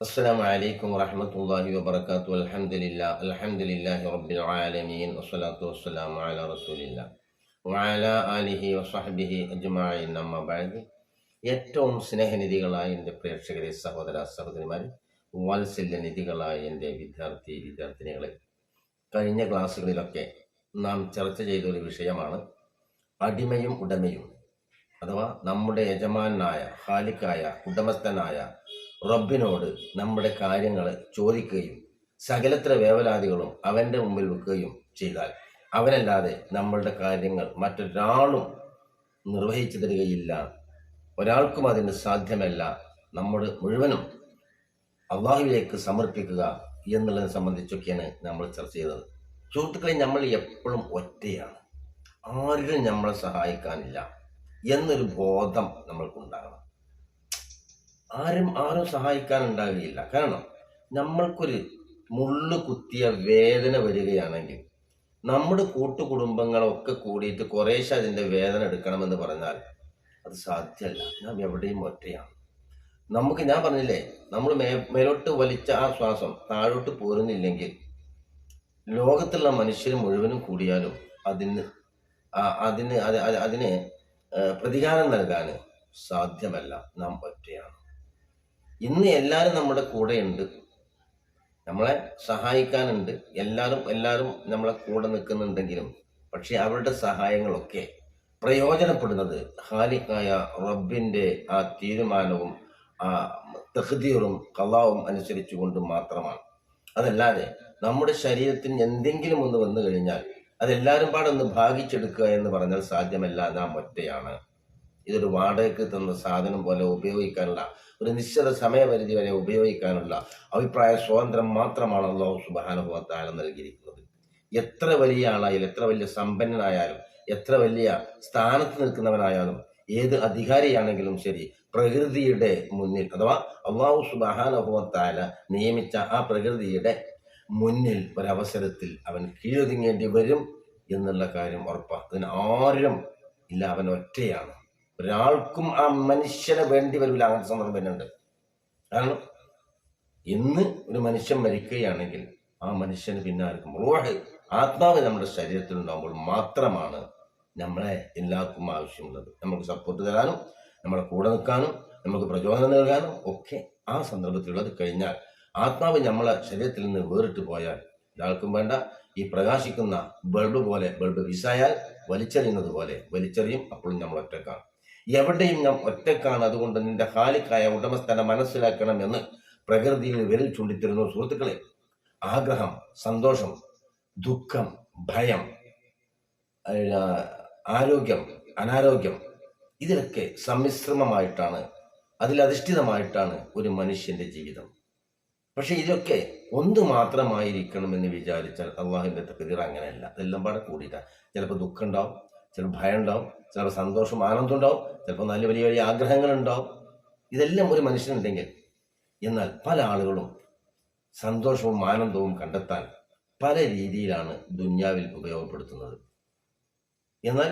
السلام عليكم ورحمة الله وبركاته الحمد لله الحمد لله رب العالمين والصلاة والسلام على رسول الله وعلى آله وصحبه أجمعين أما بعد ഏറ്റവും സ്നേഹനിധികളായ എൻ്റെ പ്രേക്ഷകരെ സഹോദര സഹോദരിമാരെ വാത്സല്യനിധികളായ എൻ്റെ വിദ്യാർത്ഥി വിദ്യാർത്ഥിനികളെ കഴിഞ്ഞ ക്ലാസ്സുകളിലൊക്കെ നാം ചർച്ച ചെയ്ത ഒരു വിഷയമാണ് അടിമയും ഉടമയും അഥവാ നമ്മുടെ യജമാനായ ഹാലിക്കായ ഉടമസ്ഥനായ റബ്ബിനോട് നമ്മുടെ കാര്യങ്ങൾ ചോദിക്കുകയും സകലത്ര വേവലാദികളും അവന്റെ മുമ്പിൽ വെക്കുകയും ചെയ്താൽ അവനല്ലാതെ നമ്മളുടെ കാര്യങ്ങൾ മറ്റൊരാളും നിർവഹിച്ചു തരികയില്ല. ഒരാൾക്കും അതിന് സാധ്യമല്ല. നമ്മുടെ മുഴുവനും അള്ളാഹുവിലേക്ക് സമർപ്പിക്കുക എന്നുള്ളതിനെ സംബന്ധിച്ചൊക്കെയാണ് നമ്മൾ ചർച്ച ചെയ്തത്. സുഹൃത്തുക്കളെ നമ്മൾ എപ്പോഴും ഒറ്റയാണ്. ആരും നമ്മളെ സഹായിക്കാനില്ല. എന്നൊരു ബോധം നമ്മൾക്കുണ്ടാകണം. ആരും ആരും സഹായിക്കാൻ സഹായിക്കാനുണ്ടാകുകയില്ല. കാരണം നമ്മൾക്കൊരു മുള്ളു കുത്തിയ വേദന വരികയാണെങ്കിൽ നമ്മുടെ കൂട്ടുകുടുംബങ്ങളൊക്കെ കൂടിയിട്ട് കുറേശ്ശെ അതിന്റെ വേദന എടുക്കണമെന്ന് പറഞ്ഞാൽ അത് സാധ്യമല്ല. നാം എവിടെയും ഒറ്റയാണ്. നമുക്ക് ഞാൻ പറഞ്ഞില്ലേ നമ്മൾ മേ മേലോട്ട് വലിച്ച ആ ശ്വാസം താഴോട്ട് പോരുന്നില്ലെങ്കിൽ ലോകത്തുള്ള മനുഷ്യർ മുഴുവനും കൂടിയാലും അതിന് അതിന് അത് അത് അതിന് പ്രതികാരം നൽകാൻ സാധ്യമല്ല. നാം ഒറ്റയാണ്. ഇന്ന് എല്ലാവരും നമ്മുടെ കൂടെയുണ്ട്. നമ്മളെ സഹായിക്കാനുണ്ട്. എല്ലാവരും എല്ലാവരും നമ്മളെ കൂടെ നിൽക്കുന്നുണ്ടെങ്കിലും പക്ഷെ അവരുടെ സഹായങ്ങളൊക്കെ പ്രയോജനപ്പെടുന്നത് ഹാലിക്കായ റബ്ബിന്റെ ആ തീരുമാനവും ആ തഹ്ദീറും കലാവും അനുസരിച്ചുകൊണ്ട് മാത്രമാണ്. അതല്ലാതെ നമ്മുടെ ശരീരത്തിന് എന്തെങ്കിലും ഒന്ന് വന്നു കഴിഞ്ഞാൽ അതെല്ലാവരും പാടൊന്ന് ഭാഗിച്ചെടുക്കുക എന്ന് പറഞ്ഞാൽ സാധ്യമല്ല. നാം ഒറ്റയാണ്. ഇതൊരു വാടകയ്ക്ക് തന്ന സാധനം പോലെ ഉപയോഗിക്കാനുള്ള ഒരു നിശ്ചിത സമയപരിധി വരെ ഉപയോഗിക്കാനുള്ള അഭിപ്രായ സ്വാതന്ത്ര്യം മാത്രമാണ് അള്ളാഹു സുബാനുഭവത്താല നൽകിയിരിക്കുന്നത്. എത്ര വലിയ ആളായാലും എത്ര വലിയ സമ്പന്നനായാലും എത്ര വലിയ സ്ഥാനത്ത് നിൽക്കുന്നവനായാലും ഏത് അധികാരിയാണെങ്കിലും ശരി പ്രകൃതിയുടെ മുന്നിൽ അഥവാ അള്ളാഹു സുബാനുഭവത്താല നിയമിച്ച ആ പ്രകൃതിയുടെ മുന്നിൽ ഒരവസരത്തിൽ അവൻ കീഴൊതുങ്ങേണ്ടി വരും എന്നുള്ള കാര്യം ഉറപ്പാണ് അതിന് ആരും ഇല്ല അവൻ ഒറ്റയാണ്. ഒരാൾക്കും ആ മനുഷ്യനെ വേണ്ടി വരില്ല. അങ്ങനത്തെ സന്ദർഭം വരുന്നുണ്ട്. കാരണം ഇന്ന് ഒരു മനുഷ്യൻ മരിക്കുകയാണെങ്കിൽ ആ മനുഷ്യന് പിന്നെ ആർക്കും ആത്മാവ് നമ്മുടെ ശരീരത്തിൽ ഉണ്ടാകുമ്പോൾ മാത്രമാണ് നമ്മളെ എല്ലാവർക്കും ആവശ്യമുള്ളത്. നമുക്ക് സപ്പോർട്ട് തരാനും നമ്മളെ കൂടെ നിൽക്കാനും നമുക്ക് പ്രചോദനം നൽകാനും ഒക്കെ ആ സന്ദർഭത്തിലുള്ളത് കഴിഞ്ഞാൽ ആത്മാവ് നമ്മളെ ശരീരത്തിൽ നിന്ന് വേറിട്ട് പോയാൽ ഒരാൾക്കും വേണ്ട. ഈ പ്രകാശിക്കുന്ന ബൾബ് പോലെ ബൾബ് വിസായാൽ വലിച്ചെറിയുന്നത് പോലെ വലിച്ചെറിയും. അപ്പോഴും നമ്മൾ ഒറ്റക്കാണ്. എവിടെയും ഞാൻ ഒറ്റക്കാണ്. അതുകൊണ്ട് നിന്റെ ഹാലിക്കായ ഉടമസ്ഥനെ മനസ്സിലാക്കണം എന്ന് പ്രകൃതിയിൽ വിരൽ ചൂണ്ടിത്തരുന്നു സുഹൃത്തുക്കളെ. ആഗ്രഹം സന്തോഷം ദുഃഖം ഭയം ആരോഗ്യം അനാരോഗ്യം ഇതിലൊക്കെ സമ്മിശ്രമമായിട്ടാണ് അതിലധിഷ്ഠിതമായിട്ടാണ് ഒരു മനുഷ്യന്റെ ജീവിതം. പക്ഷെ ഇതൊക്കെ ഒന്ന് മാത്രമായിരിക്കണമെന്ന് വിചാരിച്ചാൽ അള്ളാഹുവിന്റെ തകതിർ അങ്ങനെയല്ല. അതെല്ലാം പാടെ കൂടിയിട്ടാണ് ചിലപ്പോൾ ദുഃഖം ഉണ്ടാവും ചിലപ്പോൾ ഭയം ഉണ്ടാവും ചിലപ്പോൾ സന്തോഷം ആനന്ദം ഉണ്ടാവും ചിലപ്പോൾ നല്ല വലിയ വലിയ ആഗ്രഹങ്ങൾ ഉണ്ടാവും ഇതെല്ലാം ഒരു മനുഷ്യനുണ്ടെങ്കിൽ എന്നാൽ പല ആളുകളും സന്തോഷവും ആനന്ദവും കണ്ടെത്താൻ പല രീതിയിലാണ് ദുന്യാവിൽ ഉപയോഗപ്പെടുത്തുന്നത്. എന്നാൽ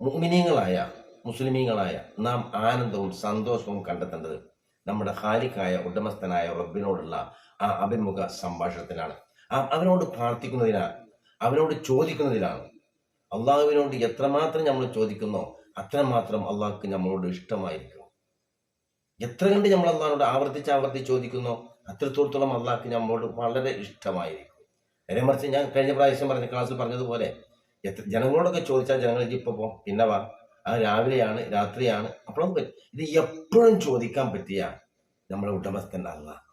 മുഅ്മിനീങ്ങളായ മുസ്ലിമീങ്ങളായ നാം ആനന്ദവും സന്തോഷവും കണ്ടെത്തേണ്ടത് നമ്മുടെ ഹാലിക്കായ ഉടമസ്ഥനായ റബ്ബിനോടുള്ള ആ അഭിമുഖ സംഭാഷണത്തിലാണ്. അവനോട് പ്രാർത്ഥിക്കുന്നതിനാണ് അവനോട് ചോദിക്കുന്നതിലാണ്. അള്ളാഹുവിനോട് എത്രമാത്രം നമ്മൾ ചോദിക്കുന്നോ അത്രമാത്രം അള്ളാഹ്ക്ക് നമ്മളോട് ഇഷ്ടമായിരിക്കും. എത്ര കണ്ട് നമ്മൾ അള്ളാഹിനോട് ആവർത്തിച്ച് ആവർത്തിച്ച് ചോദിക്കുന്നോ അത്രത്തോളത്തോളം അള്ളാഹ്ക്ക് നമ്മളോട് വളരെ ഇഷ്ടമായിരിക്കും. നേരെ മറിച്ച് ഞാൻ കഴിഞ്ഞ പ്രാവശ്യം പറഞ്ഞ ക്ലാസ്സിൽ പറഞ്ഞതുപോലെ എത്ര ജനങ്ങളോടൊക്കെ ചോദിച്ചാൽ ജനങ്ങൾ ഇപ്പൊ പോ പിന്നെ വാ. അത് രാവിലെയാണ് രാത്രിയാണ്. പറ്റും. ഇത് എപ്പോഴും ചോദിക്കാൻ പറ്റിയ നമ്മുടെ ഉടമസ്ഥൻ അല്ല.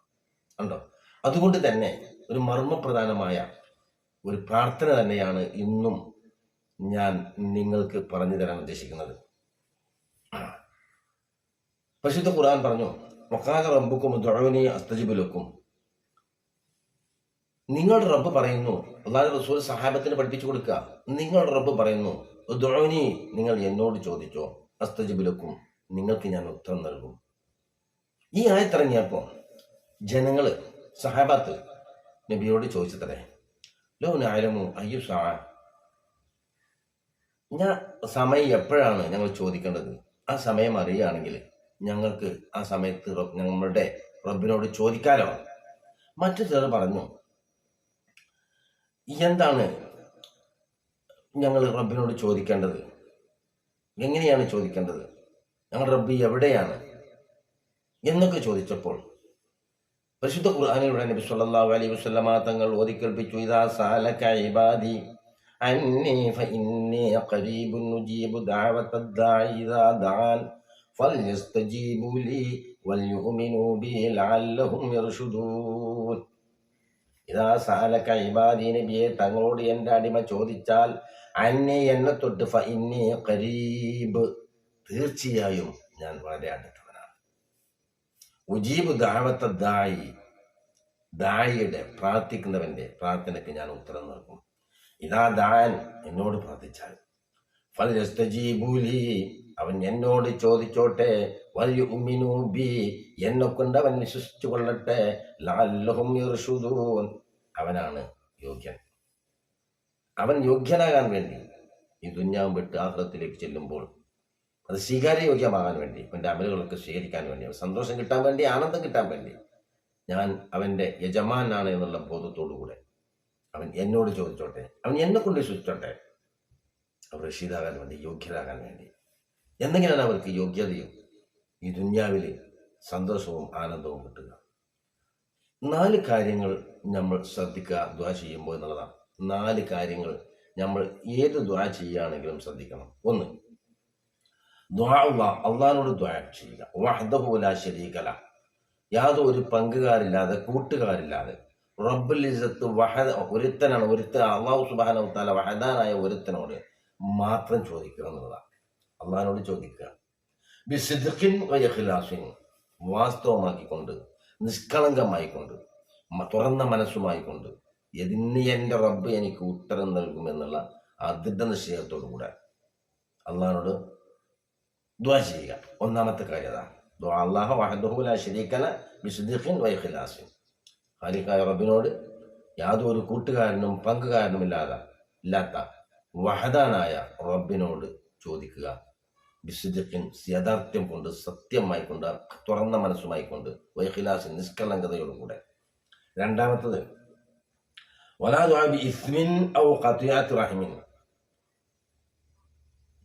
ഉണ്ടോ അതുകൊണ്ട് തന്നെ ഒരു മർമ്മപ്രധാനമായ ഒരു പ്രാർത്ഥന തന്നെയാണ് ഇന്നും ഞാൻ നിങ്ങൾക്ക് പറഞ്ഞു തരാൻ ഉദ്ദേശിക്കുന്നത്. പരിശുദ്ധ ഖുർആൻ പറഞ്ഞു മൊക്കാക റബ്ബുക്കും ദുഴവിനെ അസ്തജിബുലക്കും. നിങ്ങളുടെ റബ്ബ് പറയുന്നു അള്ളാഹു റസൂൽ സഹാബത്തിന് പഠിപ്പിച്ചു കൊടുക്കുക. നിങ്ങളുടെ റബ്ബ് പറയുന്നു ദുഴവിനി നിങ്ങൾ എന്നോട് ചോദിച്ചോ അസ്തജിബുലക്കും നിങ്ങൾക്ക് ഞാൻ ഉത്തരം നൽകും. ഈ ആയത്തിറങ്ങിയപ്പോൾ ജനങ്ങൾ സഹാബാത്ത് നബിയോട് ചോദിച്ചത്രേ ലോ നായലമു അയ്യു സാ ഞാൻ സമയം എപ്പോഴാണ് ഞങ്ങൾ ചോദിക്കേണ്ടത്? ആ സമയം അറിയുകയാണെങ്കിൽ ഞങ്ങൾക്ക് ആ സമയത്ത് ഞങ്ങളുടെ റബ്ബിനോട് ചോദിക്കാലോ? മറ്റു ചിലർ പറഞ്ഞു എന്താണ് ഞങ്ങൾ റബ്ബിനോട് ചോദിക്കേണ്ടത്? എങ്ങനെയാണ് ചോദിക്കേണ്ടത്? ഞങ്ങൾ റബ്ബി എവിടെയാണ്? എന്നൊക്കെ ചോദിച്ചപ്പോൾ പരിശുദ്ധ ഖുർആാനിലൂടെ നബി സല്ലല്ലാഹു അലൈഹി വസല്ലമ തങ്ങൾ ഓതിക്കേൽപ്പിച്ചു ഇദാ സഅലക ഇബാദി അന്നി ഫഇന്നി قريب نجيب دعوة ദാഇ إذا دعان فليستجيبوا لي وليؤمنوا بي لعلهم يرشدون ഇതാ സാലക്ക ഇബാദി നബിയെ തങ്ങളോട് എന്റെ അടിമ ചോദിച്ചാൽ അന്നെ എന്നെ തൊട്ട് ഫ ഇന്നി കരീബ് തീർച്ചയായും ഞാൻ വളരെ അടുത്തവനാണ്. ഉജീബ് ദാവത്ത ദായി ദായിയുടെ പ്രാർത്ഥിക്കുന്നവന്റെ പ്രാർത്ഥനയ്ക്ക് ഞാൻ ഉത്തരം നൽകും. ഇതാ ദാൻ എന്നോട് പ്രാർത്ഥിച്ചാൽ. അവൻ എന്നോട് ചോദിച്ചോട്ടെ വലിയ ബി എന്നെ കൊണ്ട് അവൻ വിശ്വസിച്ചു കൊള്ളട്ടെ യർഷുദൂൻ അവനാണ് യോഗ്യൻ. അവൻ യോഗ്യനാകാൻ വേണ്ടി ഈ ദുഞ്ഞാവും വിട്ട് ആഹ്ലത്തിലേക്ക് ചെല്ലുമ്പോൾ അത് സ്വീകാര്യയോഗ്യമാകാൻ വേണ്ടി അവന്റെ അമലുകളൊക്കെ സ്വീകരിക്കാൻ വേണ്ടി സന്തോഷം കിട്ടാൻ വേണ്ടി ആനന്ദം കിട്ടാൻ വേണ്ടി ഞാൻ അവന്റെ യജമാനാണ് എന്നുള്ള ബോധത്തോടുകൂടെ അവൻ എന്നോട് ചോദിച്ചോട്ടെ? അവൻ എന്നെ കൊണ്ട് ശ്രദ്ധിച്ചോട്ടെ അവർ റഷീദാകാൻ വേണ്ടി യോഗ്യരാകാൻ വേണ്ടി. എന്തെങ്കിലാണ് അവർക്ക് യോഗ്യതയും ഈ ദുന്യാവിൽ സന്തോഷവും ആനന്ദവും കിട്ടുക. നാല് കാര്യങ്ങൾ നമ്മൾ ശ്രദ്ധിക്കുക ദ്വാ ചെയ്യുമ്പോൾ എന്നുള്ളതാണ്. നാല് കാര്യങ്ങൾ നമ്മൾ ഏത് ദ്വാ ചെയ്യുകയാണെങ്കിലും ശ്രദ്ധിക്കണം. ഒന്ന് ദ്വാ അള്ളഹാനോട് ദ്വാ ചെയ്യുക. വഹദഹുല ശരീകല യാതൊരു പങ്കുകാരില്ലാതെ കൂട്ടുകാരില്ലാതെ റബ്ബുൽ ഇസത്ത് വഹദ ഒരുത്തനാണ് ഒരുത്തൻ അള്ളാഹു സുബാന വഹദാനായ ഒരുത്തനോട് മാത്രം ചോദിക്കണം എന്നുള്ളതാണ്. അള്ളഹാനോട് ചോദിക്കുക. ബിസിദ്ഖിൻ വയഖിലാസിൻ വാസ്തവമാക്കിക്കൊണ്ട് നിഷ്കളങ്കമായിക്കൊണ്ട് തുറന്ന മനസ്സുമായിക്കൊണ്ട് എതിന് എന്റെ റബ്ബ് എനിക്ക് ഉത്തരം നൽകുമെന്നുള്ള ആ ദൃഢനിശ്ചയത്തോടു കൂടെ അള്ളഹാനോട് ദ്വാ ചെയ്യുക. ഒന്നാമത്തെ കാര്യം അതാണ്. ദ്വാ അള്ളാഹു വഹദുഹുല ശരീക്കല ബിസുദ്ദീഖിൻ വൈഖിലാസിൻ ഖാലിഖായ റബ്ബിനോട് യാതൊരു കൂട്ടുകാരനും പങ്കുകാരനുമില്ലാതെ ഇല്ലാത്ത വഹദാനായ റബ്ബിനോട് ചോദിക്കുക. ബിസുദ്ദീഖിൻ യഥാർത്ഥ്യം കൊണ്ട് സത്യമായി കൊണ്ട് തുറന്ന മനസ്സുമായി കൊണ്ട് വൈഖിലാസ് നിഷ്കളങ്കതയോടും കൂടെ. രണ്ടാമത്തത് ഇസ്മിൻ ഔ റഹിമിൻ.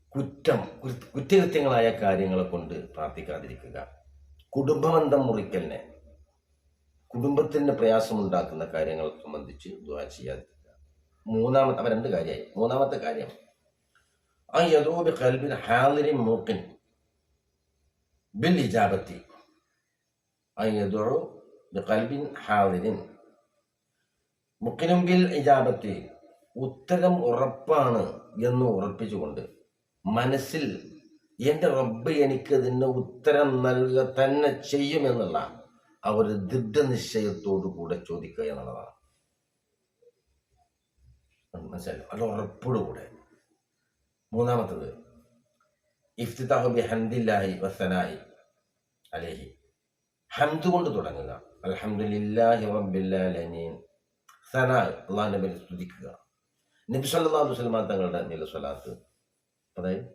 കുറ്റം കുറ്റകൃത്യങ്ങളായ കാര്യങ്ങളെ കൊണ്ട് പ്രാർത്ഥിക്കാതിരിക്കുക. കുടുംബബന്ധം മുറിക്കലിനെ കുടുംബത്തിന് പ്രയാസമുണ്ടാക്കുന്ന കാര്യങ്ങൾ സംബന്ധിച്ച് ദുആ ചെയ്യാതിരിക്കുക. മൂന്നാമത്തെ അവ രണ്ട് കാര്യമായി. മൂന്നാമത്തെ കാര്യം ആ യദൂബി കൽബിൻ ഹാലിരിൻ മൂക്കിൻ ബിൽ ഇജാബത്തി ആ യദൂ ബി കൽബിൻ ഹാലിരിൻ മുക്കിനും ബിൽ ഇജാബത്തി ഉത്തരം ഉറപ്പാണ് എന്ന് ഉറപ്പിച്ചുകൊണ്ട് മനസ്സിൽ എന്റെ റബ്ബ് എനിക്ക് ഇതിന് ഉത്തരം നൽകുക തന്നെ ചെയ്യുമെന്നുള്ള ആ ഒരു ദൃഢനിശ്ചയത്തോടു കൂടെ ചോദിക്കുക എന്നുള്ളതാണ്. മനസ്സിലായോ അത് ഉറപ്പോടുകൂടെ. മൂന്നാമത്തത് ഇഫ്തിതാഹു ബി ഹംദില്ലാഹി വസനായി അലേഹി. ഹംദ് കൊണ്ട് തുടങ്ങുക. അൽഹംദുലില്ലാഹി റബ്ബിൽ ആലമീൻ സനാ അള്ളാഹ് നബിയെ സ്തുതിക്കുക. നബി അലൈഹി വസല്ലം തങ്ങളുടെ നില സ്വലാത്ത്. അതായത്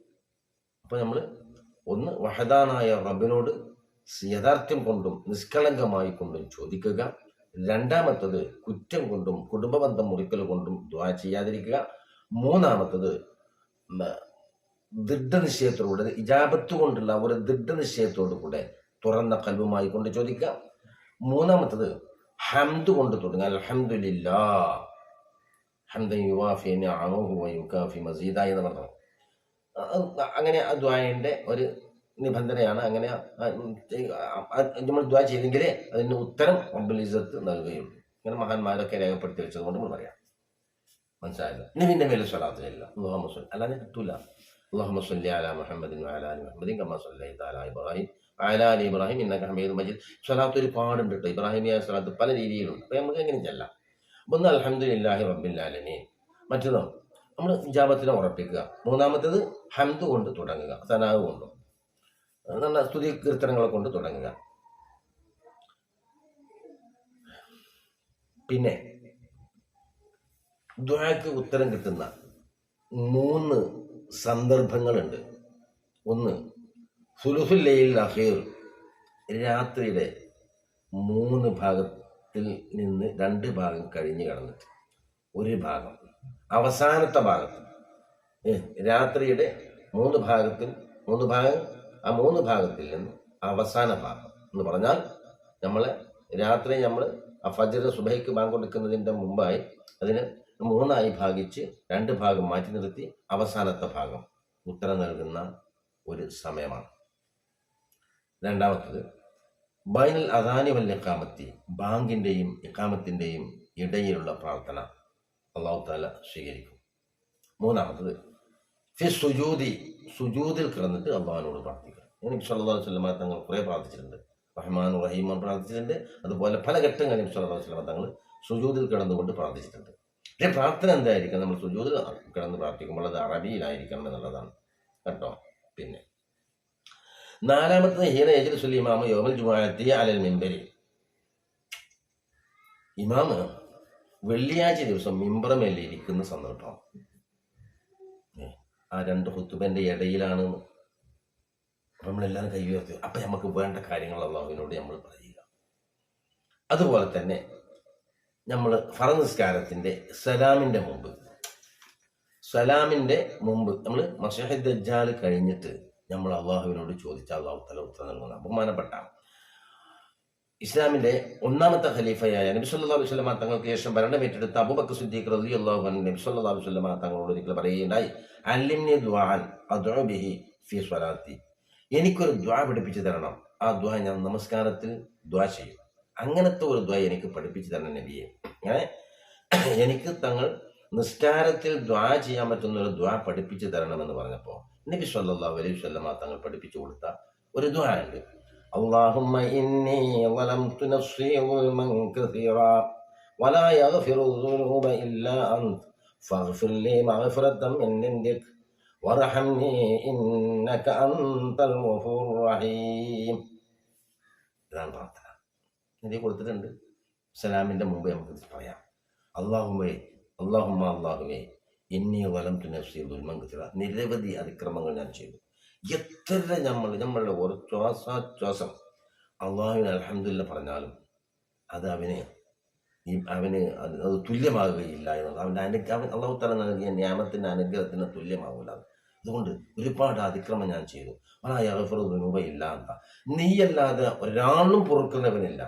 അപ്പോൾ നമ്മൾ ഒന്ന് വഹദാനായ റബ്ബിനോട് യഥാർത്ഥ്യം കൊണ്ടും നിഷ്കളങ്കമായി കൊണ്ടും ചോദിക്കുക. രണ്ടാമത്തത് കുറ്റം കൊണ്ടും കുടുംബബന്ധം മുറിക്കൽ കൊണ്ടും ദ്വാ ചെയ്യാതിരിക്കുക. മൂന്നാമത്തത് ദൃഢനിശ്ചയത്തോടുകൂടെ ഇജാബത്ത് കൊണ്ടുള്ള ഒരു ദൃഢനിശ്ചയത്തോടു കൂടെ തുറന്ന കൽവുമായി കൊണ്ട് ചോദിക്കുക. മൂന്നാമത്തത് ഹംദ് കൊണ്ട് തുടങ്ങുക. അൽഹംദുലില്ലാ. ഹംദൻ യുവാഫി വയുകാഫി മസീദ എന്ന് പറഞ്ഞു അങ്ങനെ ആ ദ്വായന്റെ ഒരു നിബന്ധനയാണ്. അങ്ങനെ നമ്മൾ ദ്വാ ചെയ്തെങ്കിലേ അതിന് ഉത്തരം റബ്ബുൽ ഇസ്സത്ത് നൽകുകയുള്ളൂ ഇങ്ങനെ മഹാന്മാരൊക്കെ രേഖപ്പെടുത്തി വെച്ചത് നമ്മൾ പറയാം. മനസ്സിലായല്ലോ? നബിന്റെ മേലെ സ്വലാത്ത് അള്ളാഹു സ്വൽ അല്ലാതെ കിട്ടൂല സ്വല്ലി അല മുഹമ്മദിൻ വഅല ആലി മുഹമ്മദിൻ കമ്മ സ്വല്ലൈത അല ഇബ്രാഹിം വഅല ആലി ഇബ്രാഹിം ഇന്നക ഹമീദും മജീദ്. സ്വലാത്ത് ഒരുപാടുണ്ട് കേട്ടോ. ഇബ്രാഹിമിയ സ്വലാത്ത് പല രീതിയിലുണ്ട്. അപ്പോൾ നമുക്ക് എങ്ങനെ ചെല്ലാം? അപ്പോൾ ഒന്ന് അൽഹംദുലില്ലാഹി റബ്ബിൽ ആലമീൻ. മറ്റൊന്ന് നമ്മൾ ജാപത്തിനെ ഉറപ്പിക്കുക. മൂന്നാമത്തേത് ഹംദ് കൊണ്ട് തുടങ്ങുക. സനാവ് കൊണ്ടും? നല്ല സ്തുതി കീർത്തനങ്ങളെ കൊണ്ട് തുടങ്ങുക. പിന്നെ ദ്വാക്ക് ഉത്തരം കിട്ടുന്ന മൂന്ന് സന്ദർഭങ്ങളുണ്ട്. ഒന്ന് സുലുഫുല്ലയിൽ അഹീർ രാത്രിയുടെ മൂന്ന് ഭാഗത്തിൽ നിന്ന് രണ്ട് ഭാഗം കഴിഞ്ഞ് കിടന്നിട്ട് ഒരു ഭാഗം. അവസാനത്തെ ഭാഗത്ത് രാത്രിയുടെ മൂന്ന് ഭാഗത്തിൽ മൂന്ന് ഭാഗം ആ മൂന്ന് ഭാഗത്തിൽ നിന്ന് അവസാന ഭാഗം എന്ന് പറഞ്ഞാൽ നമ്മൾ രാത്രി നമ്മൾ ഫജർ സുബൈക്ക് ബാങ്ക് കൊടുക്കുന്നതിന്റെ മുമ്പായി അതിന് മൂന്നായി ഭാഗിച്ച് രണ്ട് ഭാഗം മാറ്റി നിർത്തി അവസാനത്തെ ഭാഗം ഉത്തരം നൽകുന്ന ഒരു സമയമാണ്. രണ്ടാമത്തത് ബൈനൽ അദാനി വൽ ഇഖാമത്തി ബാങ്കിന്റെയും ഇക്കാമത്തിന്റെയും ഇടയിലുള്ള പ്രാർത്ഥന അള്ളാഹു താല സ്വീകരിക്കും. മൂന്നാമത്തത് ഫി സുജൂതി സുജൂദിൽ കിടന്നിട്ട് അള്ളാഹിനോട് പ്രാർത്ഥിക്കുക എനിക്ക് സല്ലല്ലാഹു അലൈഹി തങ്ങൾ കുറേ പ്രാർത്ഥിച്ചിട്ടുണ്ട്. റഹ്മാൻ റഹീമാൻ പ്രാർത്ഥിച്ചിട്ടുണ്ട്. അതുപോലെ പല ഘട്ടങ്ങളിൽ സല്ലല്ലാഹു അലൈഹി തങ്ങൾ സുജൂതിൽ കിടന്നുകൊണ്ട് പ്രാർത്ഥിച്ചിട്ടുണ്ട്. പക്ഷേ പ്രാർത്ഥന എന്തായിരിക്കും നമ്മൾ സുജൂദിൽ കിടന്ന് പ്രാർത്ഥിക്കുമ്പോൾ അത് അറബിയിലായിരിക്കണം എന്നുള്ളതാണ് കേട്ടോ. പിന്നെ നാലാമത്തത് ഹീന യജ്ലിസുൽ ഇമാമ യോമൽ ജുമാഅത്തി അലൽ മിമ്പരി. ഇമാമ് വെള്ളിയാഴ്ച ദിവസം മിമ്പറമേലിരിക്കുന്ന സന്ദർഭം. ആ രണ്ട് ഹുത്തുബന്റെ ഇടയിലാണ് നമ്മളെല്ലാം കൈ ഉയർത്തി. അപ്പൊ നമുക്ക് വേണ്ട കാര്യങ്ങൾ അള്ളാഹുവിനോട് നമ്മൾ പറയുക. അതുപോലെ തന്നെ നമ്മൾ ഫറ നിസ്കാരത്തിന്റെ സലാമിന്റെ മുമ്പ് സലാമിന്റെ മുമ്പ് നമ്മൾ മഷഹദ് ദജ്ജാൽ കഴിഞ്ഞിട്ട് നമ്മൾ അള്ളാഹുവിനോട് ചോദിച്ചാൽ അള്ളാഹു തല ഉത്തരം നൽകുന്ന ബഹുമാനപ്പെട്ട ഇസ്ലാമിന്റെ ഒന്നാമത്തെ ഖലീഫയായ നബി അലൈഹി തങ്ങൾക്ക് ശേഷം ഭരണമേറ്റെടുത്ത അബൂബക്കർ സിദ്ദീഖ് റളിയല്ലാഹു അൻഹു നബി സല്ലല്ലാഹു അലൈഹി തങ്ങളോട് ഒരിക്കൽ പറയുകയുണ്ടായി അലിംനി ദുആൻ അദ്ഉ ബിഹി ഫി സ്വലാത്തി. എനിക്കൊരു ദ്വാ പഠിപ്പിച്ചു തരണം. ആ ദ്വാ ഞാൻ നമസ്കാരത്തിൽ ദ്വാ ചെയ്യും. അങ്ങനത്തെ ഒരു ദ്വാ എനിക്ക് പഠിപ്പിച്ചു തരണം നബിയെ. അങ്ങനെ എനിക്ക് തങ്ങൾ നിസ്കാരത്തിൽ ദ്വാ ചെയ്യാൻ പറ്റുന്ന ഒരു ദ്വാ പഠിപ്പിച്ചു തരണമെന്ന് പറഞ്ഞപ്പോൾ നബി സല്ലല്ലാഹു അലൈഹി വസല്ലമ തങ്ങൾ പഠിപ്പിച്ചു കൊടുത്ത ഒരു ദ്വാ ഉണ്ട്. اللهم إني ظلمت نفسي ظلما كثيرا ولا يغفر الذنوب إلا أنت فاغفر لي مغفرة من عندك وارحمني إنك أنت الغفور الرحيم ഇതാണ് പ്രാർത്ഥന ഇത് കൊടുത്തിട്ടുണ്ട് സലാമിൻ്റെ മുമ്പ് നമുക്ക് ഇത് പറയാം അള്ളാഹുമേ അള്ളാഹുമ്മ അള്ളാഹുവേ ഇന്നി വലം തുനഫ്സി ദുൽമൻ കത്തിറ നിരവധി അതിക്രമങ്ങൾ ഞാൻ ചെയ്തു എത്ര നമ്മൾ നമ്മളുടെ ഒരു ശ്വാസാശ്വാസം അള്ളാഹുവിന് അലഹമില്ല പറഞ്ഞാലും അത് അവന് ഈ അവന് അത് അത് തുല്യമാകുകയില്ല എന്നുള്ളത്. അവന്റെ അനു അവൻ അള്ളാഹു തല നൽകിയ നിയമത്തിന്റെ അനുഗ്രഹത്തിന് തുല്യമാകില്ല അതുകൊണ്ട് ഒരുപാട് അതിക്രമം ഞാൻ ചെയ്തു. എന്താ നീയല്ലാതെ ഒരാളും പൊറുക്കുന്നവനില്ല.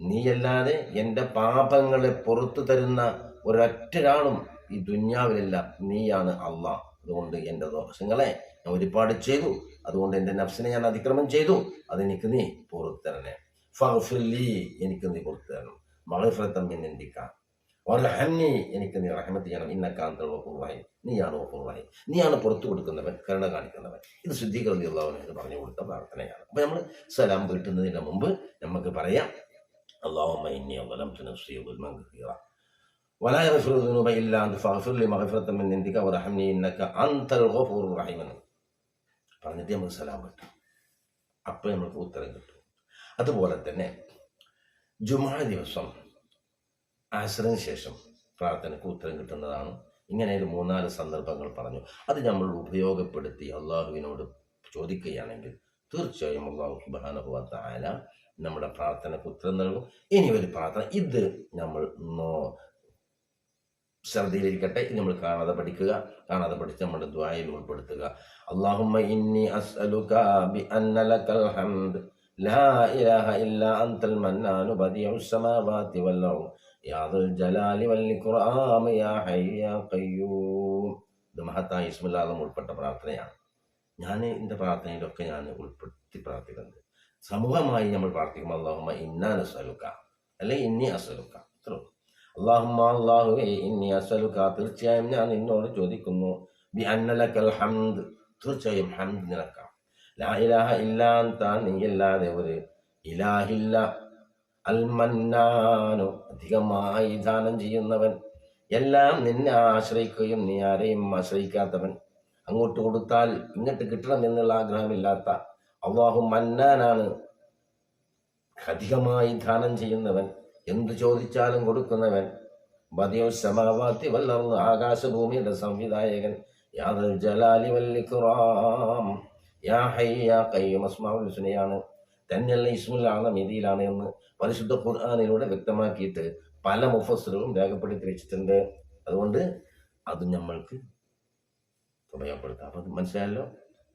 നീയല്ലാതെ എന്റെ പാപങ്ങളെ പുറത്തു തരുന്ന ഒരൊറ്റരാളും ഈ ദുന്യാവിലില്ല. നീയാണ് അള്ളാഹ്. അതുകൊണ്ട് എന്റെ ദോഷങ്ങളെ ഞാൻ ഒരുപാട് ചെയ്തു അതുകൊണ്ട് എൻ്റെ നഫ്സിനെ ഞാൻ അതിക്രമം ചെയ്തു അതെനിക്ക് നീ പുറത്തു തരണേ ഫഗ്ഫിർലി എനിക്ക് നീ പുറത്തു തരണം മഹഫറത്തം എന്നെന്തിക്കാം ഹന്നി എനിക്ക് നീ റഹമത്ത് ചെയ്യണം ഇന്നക്കാന്തൽ വപ്പുറായി നീയാണ് വപ്പുറായി നീയാണ് പുറത്തു കൊടുക്കുന്നവൻ കരുണ കാണിക്കുന്നവൻ ഇത് ശുദ്ധീകരണമുള്ളവൻ എന്ന് പറഞ്ഞു കൊടുത്ത പ്രാർത്ഥനയാണ് അപ്പോൾ നമ്മൾ സലാം വീട്ടുന്നതിന് മുമ്പ് നമുക്ക് പറയാം اللهم إني ظلمت نفسي ظلما كثيرا ولا يغفر الذنوب إلا أنت فاغفر لي مغفرة من عندك وارحمني إنك أنت الغفور الرحيم എന്ന് പറഞ്ഞിട്ട് നമുക്ക് സലാം കിട്ടും. അപ്പോൾ നമുക്ക് ഉത്തരം കിട്ടും. അതുപോലെ തന്നെ ജുമാ ദിവസം ആശ്രന് ശേഷം പ്രാർത്ഥനയ്ക്ക് ഉത്തരം കിട്ടുന്നതാണ്. ഇങ്ങനെ ഒരു മൂന്നാൽ സന്ദർഭങ്ങൾ പറഞ്ഞു. അത് നമ്മൾ ഉപയോഗപ്പെടുത്തി അള്ളാഹുവിനോട് ചോദിക്കുകയാണെങ്കിൽ തീർച്ചയായും അള്ളാഹു സുബാനുഭവത്ത ആല നമ്മുടെ പ്രാർത്ഥനയ്ക്ക് ഉത്തരം നൽകും. ഇനി ഒരു പ്രാർത്ഥന. ഇത് നമ്മൾ നോ ശ്രദ്ധയിലിരിക്കട്ടെ. ഇനി നമ്മൾ കാണാതെ പഠിക്കുക. കാണാതെ പഠിച്ച് നമ്മൾ ദ്വായിൽ ഉൾപ്പെടുത്തുക. ഇന്നി അസ്അലുക ഹംദ്. ലാ ഇലാഹ അൻതൽ മന്നാനു വൽ യാ ജലാലി വൽ യാ ഹയ്യു മഹത്തായ ഉൾപ്പെട്ട പ്രാർത്ഥനയാണ്. ഞാൻ എന്റെ പ്രാർത്ഥനയിലൊക്കെ ഞാൻ ഉൾപ്പെടുത്തി പ്രാർത്ഥിക്കുന്നത് സമൂഹമായി നമ്മൾ പ്രാർത്ഥിക്കുമ്പോൾ അള്ളാഹുമ്മ ഇന്നാ നസ്അലുക അല്ലെങ്കിൽ ഇന്നി അസ്അലുക. അള്ളാഹുമ്മ അള്ളാഹുവേ ഇന്നി അസ്അലുക തീർച്ചയായും ഞാൻ നിന്നോട് ചോദിക്കുന്നു. ബി അന്നലക്കൽ ഹംദ് തീർച്ചയായും ഹംദ് നിനക്കാം ലാ ഇലാഹ ഇല്ലാ അൻത നീയല്ലാതെ ഒരു ഇലാഹില്ല. അൽ മന്നാനു അധികമായി ദാനം ചെയ്യുന്നവൻ. എല്ലാം നിന്നെ ആശ്രയിക്കുകയും നീ ആരെയും ആശ്രയിക്കാത്തവൻ. അങ്ങോട്ട് കൊടുത്താൽ ഇങ്ങോട്ട് കിട്ടണം എന്നുള്ള ആഗ്രഹമില്ലാത്ത അള്ളാഹു മന്നാനാണ് അധികമായി ദാനം ചെയ്യുന്നവൻ. എന്തു ചോദിച്ചാലും കൊടുക്കുന്നവൻ ബദിയോ സമാവാത്തി വല്ലർന്ന് ആകാശഭൂമിയുടെ സംവിധായകൻ. യാദൽ ജലാലി വല്ലിക്കുറാം യാ ഹൈ യാ കയ്യും അസ്മാവുൽ ഹുസ്നയാണ്. തന്നെയല്ല ഇസ്മുൽ മിതിയിലാണ് എന്ന് പരിശുദ്ധ ഖുർആാനിലൂടെ വ്യക്തമാക്കിയിട്ട് പല മുഫസ്സറുകളും രേഖപ്പെടുത്തി വെച്ചിട്ടുണ്ട്. അതുകൊണ്ട് അത് നമ്മൾക്ക് ഉപയോഗപ്പെടുത്താം. അപ്പം മനസ്സിലായല്ലോ?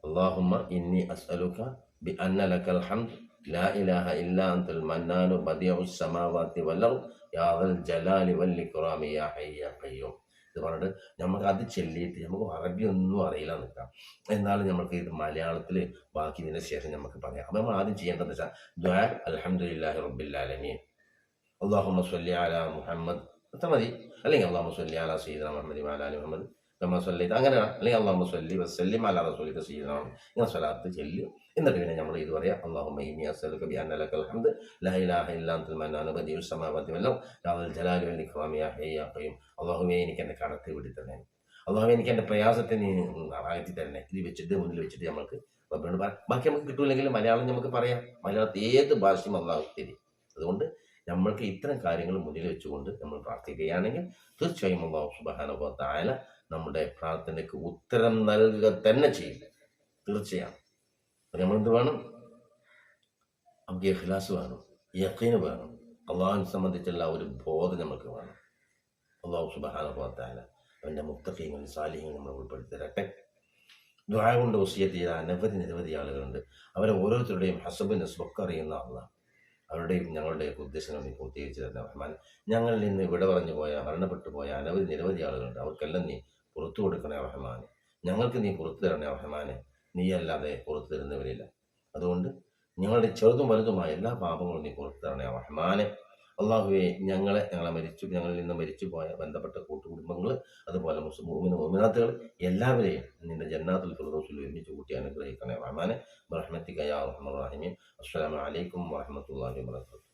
അള്ളാഹുമ്മ ഇന്നി അസ്അലുക ബി അന്നലക്കൽ ഹംദ് ലാ ഇലാഹ മന്നാനു ജലാലി യാ ഹയ്യ പറഞ്ഞിട്ട് നമുക്ക് അത് ചൊല്ലിയിട്ട് നമുക്ക് അറബി ഒന്നും അറിയില്ല നിൽക്കാം എന്നാലും നമുക്ക് ഇത് മലയാളത്തിൽ ബാക്കി ഇതിന് ശേഷം നമുക്ക് പറയാം. അപ്പം നമ്മൾ ആദ്യം ചെയ്യേണ്ടത് വെച്ചാൽ ദ്വാ അൽഹംദുലില്ലാഹി റബ്ബിൽ ആലമീൻ. അള്ളാഹുമ്മ സ്വല്ലി അലാ മുഹമ്മദ്. അത്ര മതി. അല്ലെങ്കിൽ അള്ളാഹു സ്വല്ലി അലാ സീദന മുഹമ്മദ് മുഹമ്മദ്. കമ്മ സ്വല്ലി അങ്ങനെ അല്ലെങ്കിൽ അള്ളാഹു സ്വല്ലി വസ്ല്ലി അല റസൂലിക്ക് സീദന ഇങ്ങനെ സ്വലാത്ത് ചൊല്ലി. എന്നിട്ട് പിന്നെ നമ്മൾ ഇത് പറയാം അള്ളാഹുമ്മ ഇനി അസ്സലുക ബി അന്ന ലക്കൽ ഹംദ്. ലാ ഇലാഹ ഇല്ലാ അൻതൽ മന്നാനു ബദിഉ സമാവാതി വൽ അർദ്. യാ ദൽ ജലാലി വൽ ഇക്റാമി യാ ഹയ്യ യാ ഖയ്യൂം. അള്ളാഹുവേ എനിക്ക് എന്റെ കടത്തി വിടി തന്നെ അള്ളാഹു എനിക്ക് എന്റെ പ്രയാസത്തെ നീ അകറ്റി തന്നെ ഇത് വെച്ചിട്ട് മുന്നിൽ വെച്ചിട്ട് നമുക്ക് റബ്ബിനോട് പറയാം ബാക്കി നമുക്ക് കിട്ടൂല്ലെങ്കിൽ മലയാളം നമുക്ക് പറയാം. മലയാളത്തിൽ ഏത് ഭാഷയും അള്ളാഹു തരും. അതുകൊണ്ട് നമ്മൾക്ക് ഇത്തരം കാര്യങ്ങൾ മുന്നിൽ വെച്ചുകൊണ്ട് നമ്മൾ പ്രാർത്ഥിക്കുകയാണെങ്കിൽ തീർച്ചയായും അള്ളാഹു സുബാനുഭവത്തായാലും തായാല നമ്മുടെ പ്രാർത്ഥനയ്ക്ക് ഉത്തരം നൽകുക തന്നെ ചെയ്യില്ല. തീർച്ചയാണ് അപ്പോൾ നമ്മളെന്ത് വേണം? നമുക്ക് ഇഖ്ലാസ് വേണം യക്കീന് വേണം. അള്ളാഹിനെ സംബന്ധിച്ചുള്ള ഒരു ബോധം നമുക്ക് വേണം. അള്ളാഹു സുബാന തായാല അവന്റെ മുക്തഫീങ്ങൾ സാലിഹ്യങ്ങളും നമ്മൾ ഉൾപ്പെടുത്തി തരട്ടെ ദ്വാര കൊണ്ട് വസിയത്ത് ചെയ്ത അനവധി നിരവധി ആളുകളുണ്ട്. അവരെ ഓരോരുത്തരുടെയും ഹസബ് നസ്ബൊക്കെ അറിയുന്ന ആളാണ്. അവരുടെയും ഞങ്ങളുടെയൊക്കെ ഉദ്ദേശങ്ങൾ നീ പൂർത്തീകരിച്ചു തരുന്ന റഹ്മാൻ. ഞങ്ങളിൽ നിന്ന് ഇവിടെ പറഞ്ഞു പോയ മരണപ്പെട്ടു പോയ അനവധി നിരവധി ആളുകളുണ്ട്. അവർക്കെല്ലാം നീ പുറത്തു കൊടുക്കണേ റഹ്മാനെ. ഞങ്ങൾക്ക് നീ പുറത്തു തരണേ റഹ്മാനെ. നീയല്ലാതെ പുറത്തു തരുന്നവരില്ല. അതുകൊണ്ട് ഞങ്ങളുടെ ചെറുതും വലുതുമായ എല്ലാ പാപങ്ങളും നീ പുറത്തു തരണേ റഹ്മാനെ. അള്ളാഹുവെ ഞങ്ങളെ ഞങ്ങളെ മരിച്ചു ഞങ്ങളിൽ നിന്ന് മരിച്ചു പോയ ബന്ധപ്പെട്ട കൂട്ടുകുടുംബങ്ങൾ അതുപോലെ മുസ്ലിം മോമിന മോമിനാത്തുകൾ എല്ലാവരെയും നിന്റെ ജന്നാത്തുൽ ഫിർദൗസിൽ ഒരുമിച്ച് കൂട്ടി അനുഗ്രഹിക്കണേ റഹ്മാനെ. ബ്രഹ്മത്തിക്കയാ റഹ്മാൻ. റഹീം അസ്സലാമു അലൈക്കും വറഹ്മത്തുള്ളാഹി വബറകാതുഹു.